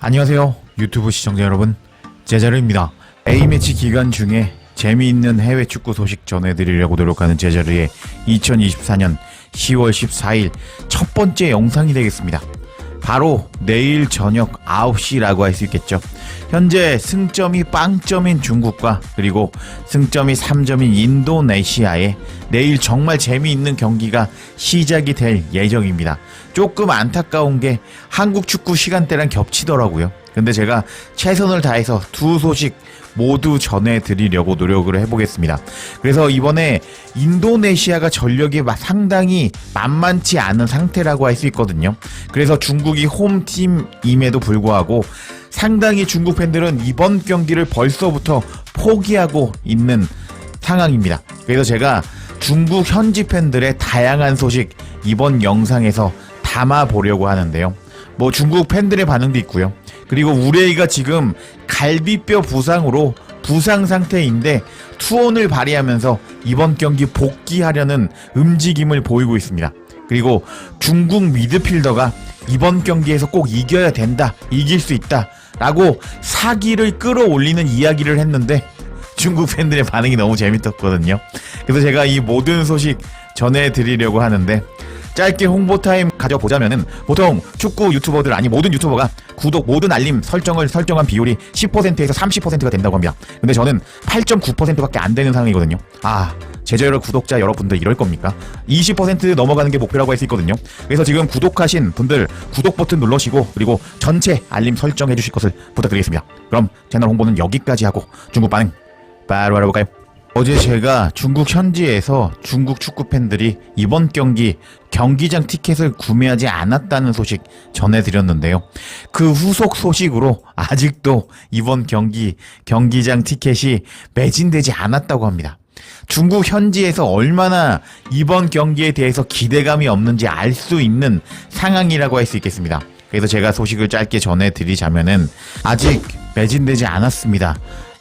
안녕하세요. 유튜브 시청자 여러분. 제자르입니다. A매치 기간 중에 재미있는 해외 축구 소식 전해드리려고 노력하는 제자르의 2024년 10월 14일 첫 번째 영상이 되겠습니다. 바로 내일 저녁 9시라고 할 수 있겠죠. 현재 승점이 빵점인 중국과 그리고 승점이 3점인 인도네시아에 내일 정말 재미있는 경기가 시작이 될 예정입니다. 조금 안타까운 게 한국 축구 시간대랑 겹치더라고요. 근데 제가 최선을 다해서 두 소식 모두 전해드리려고 노력을 해보겠습니다. 그래서 이번에 인도네시아가 전력이 마- 상당히 만만치 않은 상태라고 할 수 있거든요. 그래서 중국이 홈팀임에도 불구하고 상당히 중국 팬들은 이번 경기를 벌써부터 포기하고 있는 상황입니다. 그래서 제가 중국 현지 팬들의 다양한 소식 이번 영상에서 담아 보려고 하는데요. 뭐 중국 팬들의 반응도 있고요. 그리고 우레이가 지금 갈비뼈 부상으로 부상 상태인데 투혼을 발휘하면서 이번 경기 복귀하려는 움직임을 보이고 있습니다. 그리고 중국 미드필더가 이번 경기에서 꼭 이겨야 된다, 이길 수 있다, 라고 사기를 끌어올리는 이야기를 했는데 중국 팬들의 반응이 너무 재밌었거든요. 그래서 제가 이 모든 소식 전해드리려고 하는데 짧게 홍보 타임 가져보자면은 보통 축구 유튜버들 아니 모든 유튜버가 구독 모든 알림 설정을 설정한 비율이 10%에서 30%가 된다고 합니다. 근데 저는 8.9%밖에 안 되는 상황이거든요. 아 제자열 구독자 여러분들 이럴 겁니까? 20% 넘어가는 게 목표라고 할 수 있거든요. 그래서 지금 구독하신 분들 구독 버튼 눌러시고 그리고 전체 알림 설정해 주실 것을 부탁드리겠습니다. 그럼 채널 홍보는 여기까지 하고 중국 반응 바로 알아볼까요? 어제 제가 중국 현지에서 중국 축구 팬들이 이번 경기 경기장 티켓을 구매하지 않았다는 소식 전해드렸는데요. 그 후속 소식으로 아직도 이번 경기 경기장 티켓이 매진되지 않았다고 합니다. 중국 현지에서 얼마나 이번 경기에 대해서 기대감이 없는지 알 수 있는 상황이라고 할 수 있겠습니다. 그래서 제가 소식을 짧게 전해드리자면은 아직 매진되지 않았습니다.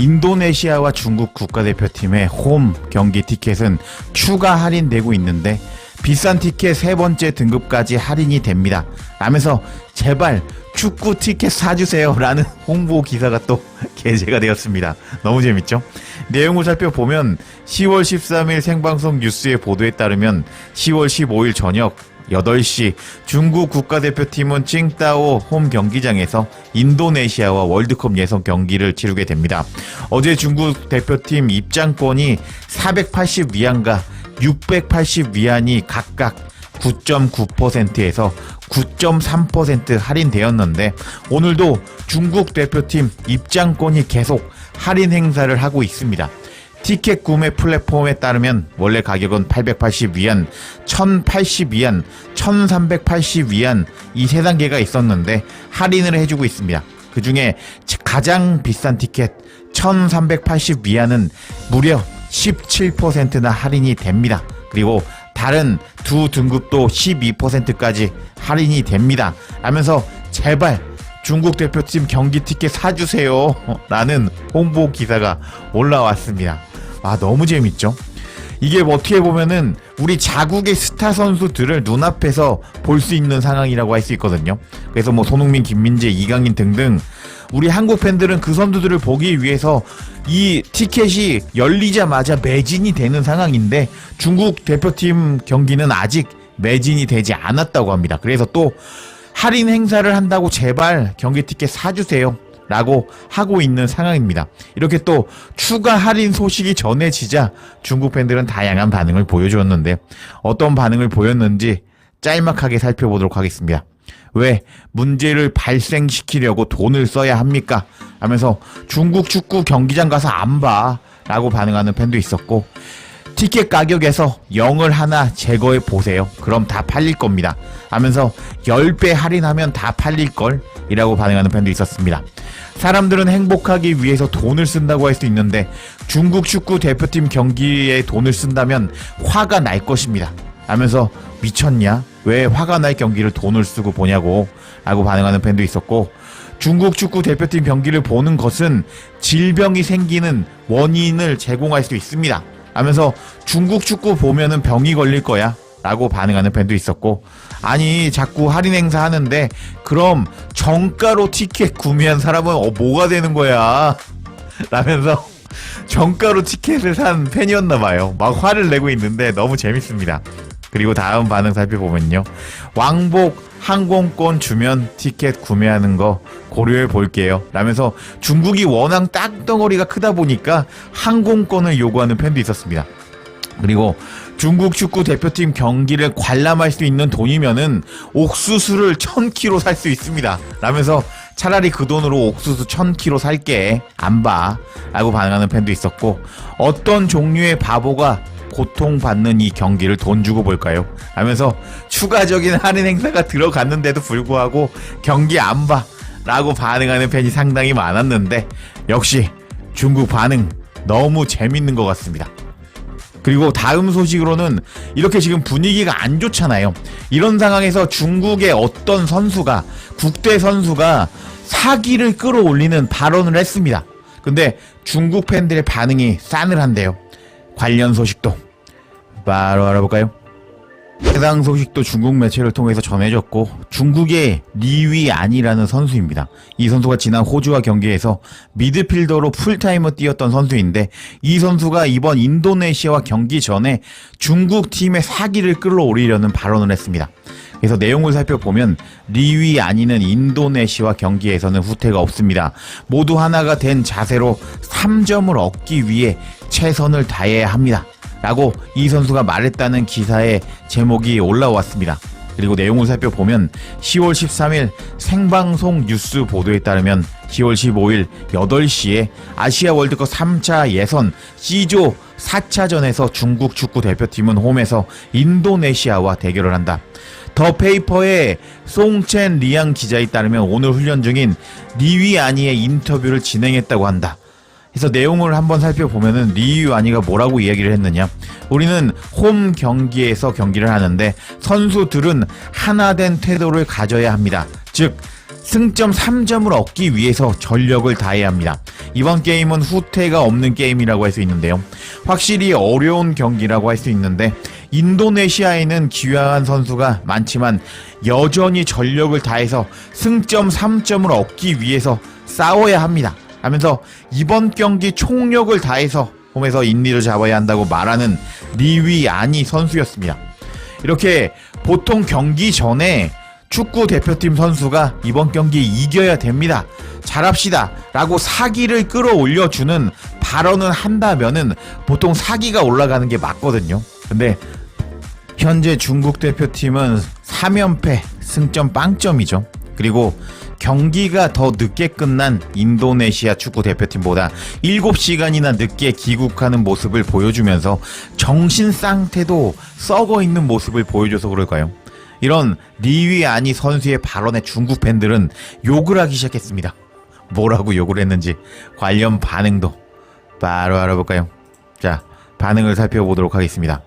인도네시아와 중국 국가대표팀의 홈 경기 티켓은 추가 할인되고 있는데 비싼 티켓 세 번째 등급까지 할인이 됩니다. 라면서 제발 축구 티켓 사주세요 라는 홍보 기사가 또 게재가 되었습니다. 너무 재밌죠? 내용을 살펴보면 10월 13일 생방송 뉴스의 보도에 따르면 10월 15일 저녁 8시 중국 국가대표팀은 칭따오 홈 경기장에서 인도네시아와 월드컵 예선 경기를 치르게 됩니다. 어제 중국 대표팀 입장권이 480 위안과 680 위안이 각각 9.9%에서 9.3% 할인되었는데 오늘도 중국 대표팀 입장권이 계속 할인 행사를 하고 있습니다. 티켓 구매 플랫폼에 따르면 원래 가격은 880위안, 1080위안, 1380위안 이 세 단계가 있었는데 할인을 해주고 있습니다. 그 중에 가장 비싼 티켓 1380위안은 무려 17%나 할인이 됩니다. 그리고 다른 두 등급도 12%까지 할인이 됩니다. 하면서 제발 중국 대표팀 경기 티켓 사주세요. 라는 홍보 기사가 올라왔습니다. 아, 너무 재밌죠? 이게 뭐 어떻게 보면은 우리 자국의 스타 선수들을 눈앞에서 볼 수 있는 상황이라고 할 수 있거든요. 그래서 뭐 손흥민, 김민재, 이강인 등등 우리 한국 팬들은 그 선수들을 보기 위해서 이 티켓이 열리자마자 매진이 되는 상황인데 중국 대표팀 경기는 아직 매진이 되지 않았다고 합니다. 그래서 또 할인 행사를 한다고 제발 경기 티켓 사주세요. 라고 하고 있는 상황입니다. 이렇게 또 추가 할인 소식이 전해지자 중국 팬들은 다양한 반응을 보여주었는데 어떤 반응을 보였는지 짤막하게 살펴보도록 하겠습니다. 왜 문제를 발생시키려고 돈을 써야 합니까? 하면서 중국 축구 경기장 가서 안 봐. 라고 반응하는 팬도 있었고 티켓 가격에서 0을 하나 제거해 보세요. 그럼 다 팔릴 겁니다. 하면서 10배 할인하면 다 팔릴 걸 이라고 반응하는 팬도 있었습니다. 사람들은 행복하기 위해서 돈을 쓴다고 할 수 있는데 중국 축구 대표팀 경기에 돈을 쓴다면 화가 날 것입니다. 하면서 미쳤냐? 왜 화가 날 경기를 돈을 쓰고 보냐고 라고 반응하는 팬도 있었고 중국 축구 대표팀 경기를 보는 것은 질병이 생기는 원인을 제공할 수 있습니다. 하면서 중국 축구 보면은 병이 걸릴 거야. 라고 반응하는 팬도 있었고 아니 자꾸 할인 행사 하는데 그럼 정가로 티켓 구매한 사람은 어, 뭐가 되는 거야 라면서 정가로 티켓을 산 팬이었나 봐요 막 화를 내고 있는데 너무 재밌습니다 그리고 다음 반응 살펴보면요 왕복 항공권 주면 티켓 구매하는 거 고려해 볼게요 라면서 중국이 워낙 땅덩어리가 크다 보니까 항공권을 요구하는 팬도 있었습니다 그리고 중국 축구 대표팀 경기를 관람할 수 있는 돈이면은 옥수수를 1000kg 살 수 있습니다. 라면서 차라리 그 돈으로 옥수수 1000kg 살게 안 봐. 라고 반응하는 팬도 있었고 어떤 종류의 바보가 고통받는 이 경기를 돈 주고 볼까요? 라면서 추가적인 할인 행사가 들어갔는데도 불구하고 경기 안 봐. 라고 반응하는 팬이 상당히 많았는데 역시 중국 반응 너무 재밌는 것 같습니다. 그리고 다음 소식으로는 이렇게 지금 분위기가 안 좋잖아요. 이런 상황에서 중국의 어떤 선수가 국대 선수가 사기를 끌어올리는 발언을 했습니다. 근데 중국 팬들의 반응이 싸늘한데요. 관련 소식도 바로 알아볼까요? 해당 소식도 중국 매체를 통해서 전해졌고 중국의 리위안이라는 선수입니다. 이 선수가 지난 호주와 경기에서 미드필더로 풀타임을 뛰었던 선수인데 이 선수가 이번 인도네시아와 경기 전에 중국 팀의 사기를 끌어올리려는 발언을 했습니다. 그래서 내용을 살펴보면 리위안이는 인도네시아와 경기에서는 후퇴가 없습니다. 모두 하나가 된 자세로 3점을 얻기 위해 최선을 다해야 합니다. 라고 이 선수가 말했다는 기사의 제목이 올라왔습니다. 그리고 내용을 살펴보면 10월 13일 생방송 뉴스 보도에 따르면 10월 15일 8시에 아시아 월드컵 3차 예선 C조 4차전에서 중국 축구 대표팀은 홈에서 인도네시아와 대결을 한다. 더 페이퍼의 송첸 리앙 기자에 따르면 오늘 훈련 중인 리위아니의 인터뷰를 진행했다고 한다. 그래서 내용을 한번 살펴보면은 리유아니가 뭐라고 이야기를 했느냐. 우리는 홈 경기에서 경기를 하는데 선수들은 하나된 태도를 가져야 합니다. 즉, 승점 3점을 얻기 위해서 전력을 다해야 합니다. 이번 게임은 후퇴가 없는 게임이라고 할 수 있는데요. 확실히 어려운 경기라고 할 수 있는데 인도네시아에는 기여한 선수가 많지만 여전히 전력을 다해서 승점 3점을 얻기 위해서 싸워야 합니다. 하면서 이번 경기 총력을 다해서 홈에서 인리를 잡아야 한다고 말하는 리위아니 선수였습니다. 이렇게 보통 경기 전에 축구 대표팀 선수가 이번 경기 이겨야 됩니다. 잘합시다. 라고 사기를 끌어올려주는 발언을 한다면은 보통 사기가 올라가는 게 맞거든요. 근데 현재 중국 대표팀은 3연패 승점 빵점이죠. 그리고 경기가 더 늦게 끝난 인도네시아 축구 대표팀보다 7시간이나 늦게 귀국하는 모습을 보여주면서 정신 상태도 썩어 있는 모습을 보여줘서 그럴까요? 이런 리위 아니 선수의 발언에 중국 팬들은 욕을 하기 시작했습니다. 뭐라고 욕을 했는지 관련 반응도 바로 알아볼까요? 자, 반응을 살펴보도록 하겠습니다.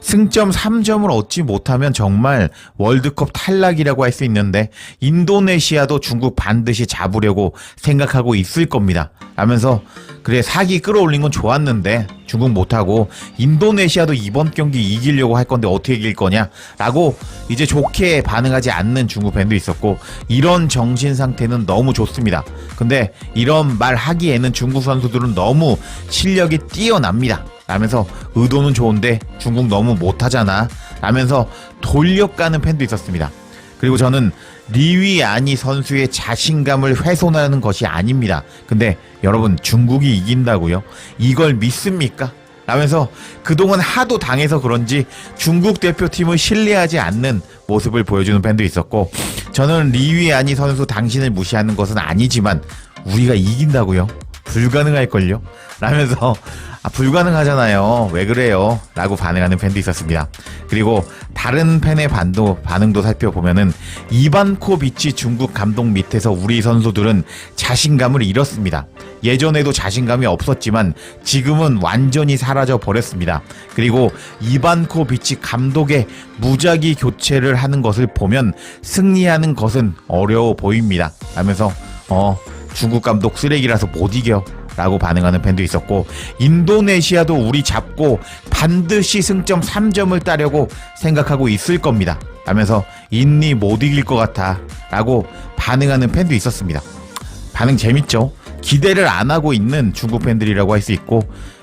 승점 3점을 얻지 못하면 정말 월드컵 탈락이라고 할 수 있는데 인도네시아도 중국 반드시 잡으려고 생각하고 있을 겁니다. 라면서 그래 사기 끌어올린 건 좋았는데 중국 못하고 인도네시아도 이번 경기 이기려고 할 건데 어떻게 이길 거냐 라고 이제 좋게 반응하지 않는 중국 팬도 있었고 이런 정신 상태는 너무 좋습니다. 근데 이런 말 하기에는 중국 선수들은 너무 실력이 뛰어납니다. 라면서 의도는 좋은데 중국 너무 못하잖아 라면서 돌려가는 팬도 있었습니다. 그리고 저는 리위아니 선수의 자신감을 훼손하는 것이 아닙니다. 근데 여러분 중국이 이긴다고요? 이걸 믿습니까? 라면서 그동안 하도 당해서 그런지 중국 대표팀을 신뢰하지 않는 모습을 보여주는 팬도 있었고 저는 리위아니 선수 당신을 무시하는 것은 아니지만 우리가 이긴다고요? 불가능할걸요? 라면서 아, 불가능하잖아요. 왜 그래요? 라고 반응하는 팬도 있었습니다. 그리고 다른 팬의 반도, 반응도 살펴보면은 이반코비치 중국 감독 밑에서 우리 선수들은 자신감을 잃었습니다. 예전에도 자신감이 없었지만 지금은 완전히 사라져 버렸습니다. 그리고 이반코비치 감독의 무작위 교체를 하는 것을 보면 승리하는 것은 어려워 보입니다. 하면서 어 중국 감독 쓰레기라서 못 이겨. 라고 반응하는 팬도 있었고 인도네시아도 우리 잡고 반드시 승점 3점을 따려고 생각하고 있을 겁니다. 하면서 인니 못 이길 것 같아 라고 반응하는 팬도 있었습니다. 반응 재밌죠? 기대를 안 하고 있는 중국 팬들이라고 할 수 있고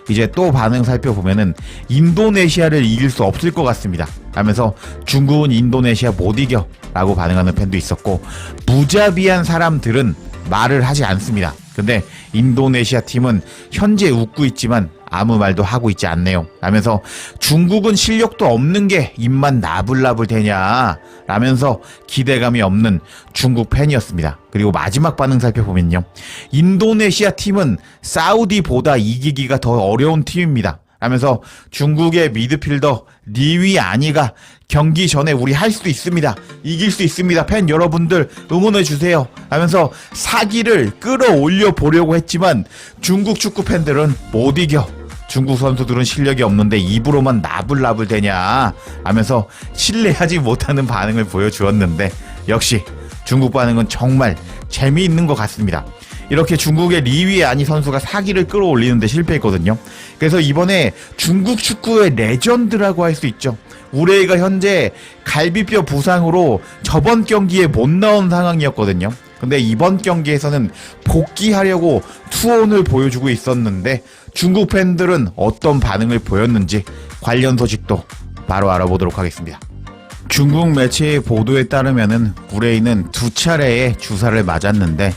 이제 또 반응 살펴보면은 인도네시아를 이길 수 없을 것 같습니다. 하면서 중국은 인도네시아 못 이겨 라고 반응하는 팬도 있었고 무자비한 사람들은 말을 하지 않습니다. 근데 인도네시아 팀은 현재 웃고 있지만 아무 말도 하고 있지 않네요. 라면서 중국은 실력도 없는 게 입만 나불나불 되냐 라면서 기대감이 없는 중국 팬이었습니다. 그리고 마지막 반응 살펴보면요. 인도네시아 팀은 사우디보다 이기기가 더 어려운 팀입니다. 라면서 중국의 미드필더 리위 아니가 경기 전에 우리 할 수도 있습니다. 이길 수 있습니다. 팬 여러분들 응원해 주세요. 하면서 사기를 끌어올려 보려고 했지만 중국 축구 팬들은 못 이겨. 중국 선수들은 실력이 없는데 입으로만 나불나불 되냐 하면서 신뢰하지 못하는 반응을 보여주었는데 역시 중국 반응은 정말 재미있는 것 같습니다. 이렇게 중국의 리위 아니 선수가 사기를 끌어올리는데 실패했거든요. 그래서 이번에 중국 축구의 레전드라고 할 수 있죠. 우레이가 현재 갈비뼈 부상으로 저번 경기에 못 나온 상황이었거든요. 근데 이번 경기에서는 복귀하려고 투혼을 보여주고 있었는데 중국 팬들은 어떤 반응을 보였는지 관련 소식도 바로 알아보도록 하겠습니다. 중국 매체의 보도에 따르면은 우레이는 두 차례의 주사를 맞았는데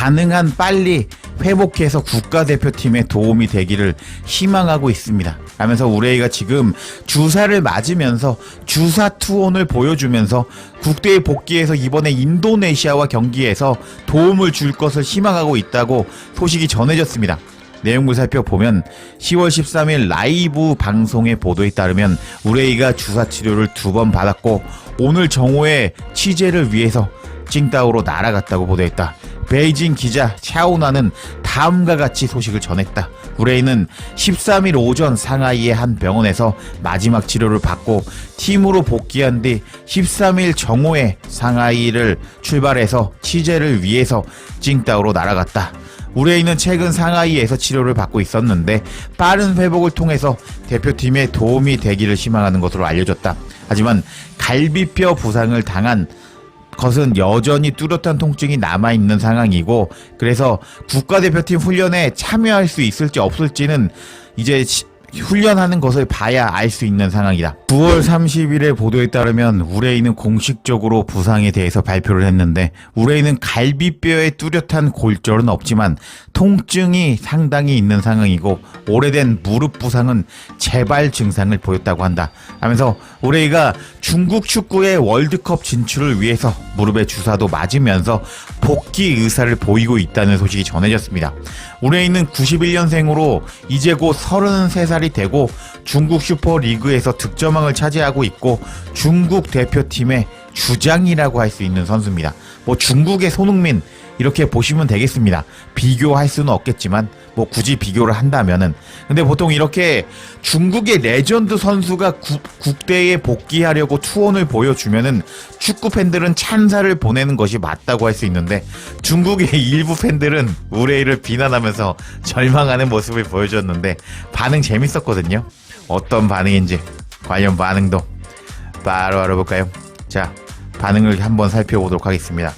가능한 빨리 회복해서 국가대표팀에 도움이 되기를 희망하고 있습니다. 하면서 우레이가 지금 주사를 맞으면서 주사 투혼을 보여주면서 국대에 복귀해서 이번에 인도네시아와 경기에서 도움을 줄 것을 희망하고 있다고 소식이 전해졌습니다. 내용을 살펴보면 10월 13일 라이브 방송의 보도에 따르면 우레이가 주사 치료를 두 번 받았고 오늘 정오에 취재를 위해서 칭다오로 날아갔다고 보도했다. 베이징 기자 차오나는 다음과 같이 소식을 전했다. 우레이는 13일 오전 상하이의 한 병원에서 마지막 치료를 받고 팀으로 복귀한 뒤 13일 정오에 상하이를 출발해서 취재를 위해서 칭다오로 날아갔다. 우레이는 최근 상하이에서 치료를 받고 있었는데 빠른 회복을 통해서 대표팀에 도움이 되기를 희망하는 것으로 알려졌다. 하지만 갈비뼈 부상을 당한 것은 여전히 뚜렷한 통증이 남아있는 상황이고 그래서 국가대표팀 훈련에 참여할 수 있을지 없을지는 이제 시- 훈련하는 것을 봐야 알 수 있는 상황이다. 9월 30일의 보도에 따르면 우레이는 공식적으로 부상에 대해서 발표를 했는데 우레이는 갈비뼈에 뚜렷한 골절은 없지만 통증이 상당히 있는 상황이고 오래된 무릎 부상은 재발 증상을 보였다고 한다. 하면서 우레이가 중국 축구의 월드컵 진출을 위해서 무릎에 주사도 맞으면서 복귀 의사를 보이고 있다는 소식이 전해졌습니다. 우레이는 91년생으로 이제 곧 33살이 되고 중국 슈퍼리그에서 득점왕을 차지하고 있고 중국 대표팀의 주장이라고 할 수 있는 선수입니다. 뭐 중국의 손흥민 이렇게 보시면 되겠습니다. 비교할 수는 없겠지만 뭐 굳이 비교를 한다면은 근데 보통 이렇게 중국의 레전드 선수가 구- 국대에 복귀하려고 투혼을 보여주면은 축구 팬들은 찬사를 보내는 것이 맞다고 할 수 있는데 중국의 일부 팬들은 우레이를 비난하면서 절망하는 모습을 보여줬는데 반응 재밌었거든요. 어떤 반응인지 관련 반응도 바로 알아볼까요? 자, 반응을 한번 살펴보도록 하겠습니다.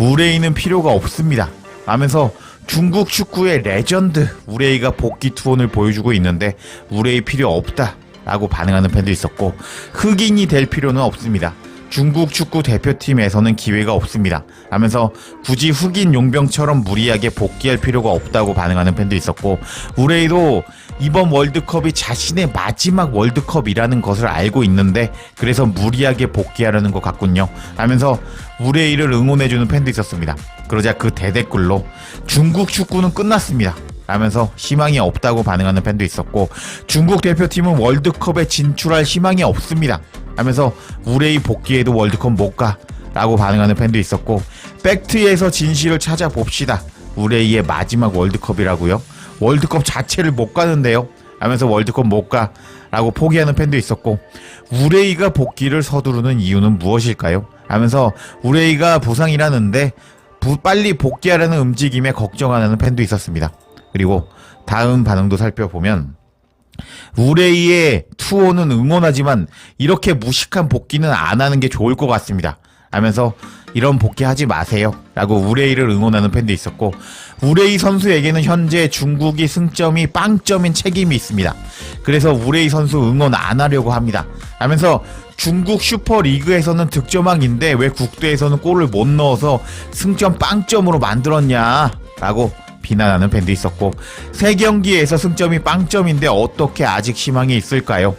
우레이는 필요가 없습니다. 하면서 중국 축구의 레전드 우레이가 복귀 투혼을 보여주고 있는데 우레이 필요 없다. 라고 반응하는 팬도 있었고 흑인이 될 필요는 없습니다. 중국 축구 대표팀에서는 기회가 없습니다. 하면서 굳이 흑인 용병처럼 무리하게 복귀할 필요가 없다고 반응하는 팬도 있었고 우레이도 이번 월드컵이 자신의 마지막 월드컵이라는 것을 알고 있는데 그래서 무리하게 복귀하려는 것 같군요. 하면서 우레이를 응원해주는 팬도 있었습니다. 그러자 그 대댓글로 중국 축구는 끝났습니다. 라면서 희망이 없다고 반응하는 팬도 있었고 중국 대표팀은 월드컵에 진출할 희망이 없습니다. 하면서 우레이 복귀에도 월드컵 못 가. 라고 반응하는 팬도 있었고 팩트에서 진실을 찾아봅시다. 우레이의 마지막 월드컵이라고요. 월드컵 자체를 못 가는데요. 하면서 월드컵 못 가. 라고 포기하는 팬도 있었고 우레이가 복귀를 서두르는 이유는 무엇일까요? 하면서 우레이가 부상이라는데 부- 빨리 복귀하려는 움직임에 걱정하는 팬도 있었습니다. 그리고 다음 반응도 살펴보면 우레이의 투호는 응원하지만 이렇게 무식한 복귀는 안 하는 게 좋을 것 같습니다. 하면서 이런 복귀하지 마세요. 라고 우레이를 응원하는 팬도 있었고, 우레이 선수에게는 현재 중국이 승점이 빵점인 책임이 있습니다. 그래서 우레이 선수 응원 안 하려고 합니다. 하면서 중국 슈퍼리그에서는 득점왕인데 왜 국대에서는 골을 못 넣어서 승점 빵점으로 만들었냐? 라고 비난하는 팬도 있었고 세 경기에서 승점이 빵점인데 어떻게 아직 희망이 있을까요?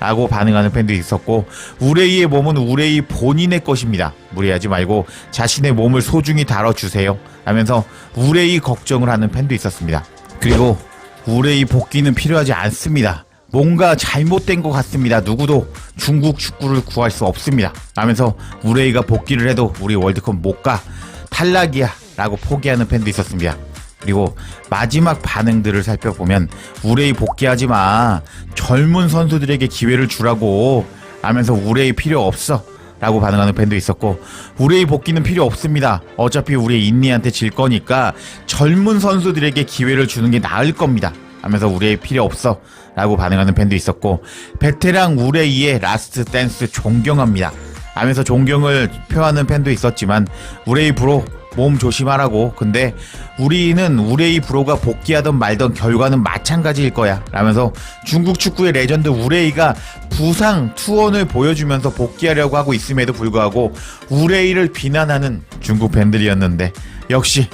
라고 반응하는 팬도 있었고 우레이의 몸은 우레이 본인의 것입니다. 무리하지 말고 자신의 몸을 소중히 다뤄주세요. 하면서 우레이 걱정을 하는 팬도 있었습니다. 그리고 우레이 복귀는 필요하지 않습니다. 뭔가 잘못된 것 같습니다. 누구도 중국 축구를 구할 수 없습니다. 하면서 우레이가 복귀를 해도 우리 월드컵 못 가. 탈락이야. 라고 포기하는 팬도 있었습니다. 그리고 마지막 반응들을 살펴보면 우레이 복귀하지 마. 젊은 선수들에게 기회를 주라고 하면서 우레이 필요 없어. 라고 반응하는 팬도 있었고 우레이 복귀는 필요 없습니다. 어차피 우리 인니한테 질 거니까 젊은 선수들에게 기회를 주는 게 나을 겁니다. 하면서 우레이 필요 없어. 라고 반응하는 팬도 있었고 베테랑 우레이의 라스트 댄스 존경합니다. 하면서 존경을 표하는 팬도 있었지만 우레이 브로 몸 조심하라고. 근데 우리는 우레이 브로가 복귀하던 말던 결과는 마찬가지일 거야. 라면서 중국 축구의 레전드 우레이가 부상 투혼을 보여주면서 복귀하려고 하고 있음에도 불구하고 우레이를 비난하는 중국 팬들이었는데 역시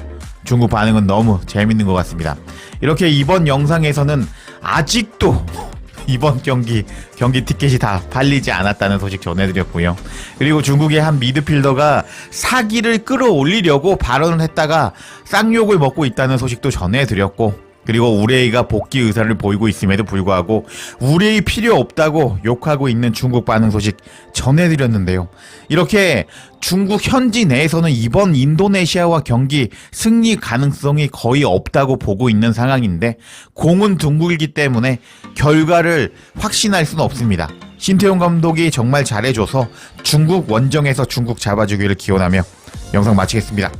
중국 반응은 너무 재밌는 것 같습니다. 이렇게 이번 영상에서는 아직도 이번 경기 경기 티켓이 다 팔리지 않았다는 소식 전해드렸고요. 그리고 중국의 한 미드필더가 사기를 끌어올리려고 발언을 했다가 쌍욕을 먹고 있다는 소식도 전해드렸고 그리고 우레이가 복귀 의사를 보이고 있음에도 불구하고 우레이 필요 없다고 욕하고 있는 중국 반응 소식 전해드렸는데요. 이렇게 중국 현지 내에서는 이번 인도네시아와 경기 승리 가능성이 거의 없다고 보고 있는 상황인데 공은 둥글기 때문에 결과를 확신할 수는 없습니다. 신태용 감독이 정말 잘해줘서 중국 원정에서 중국 잡아주기를 기원하며 영상 마치겠습니다.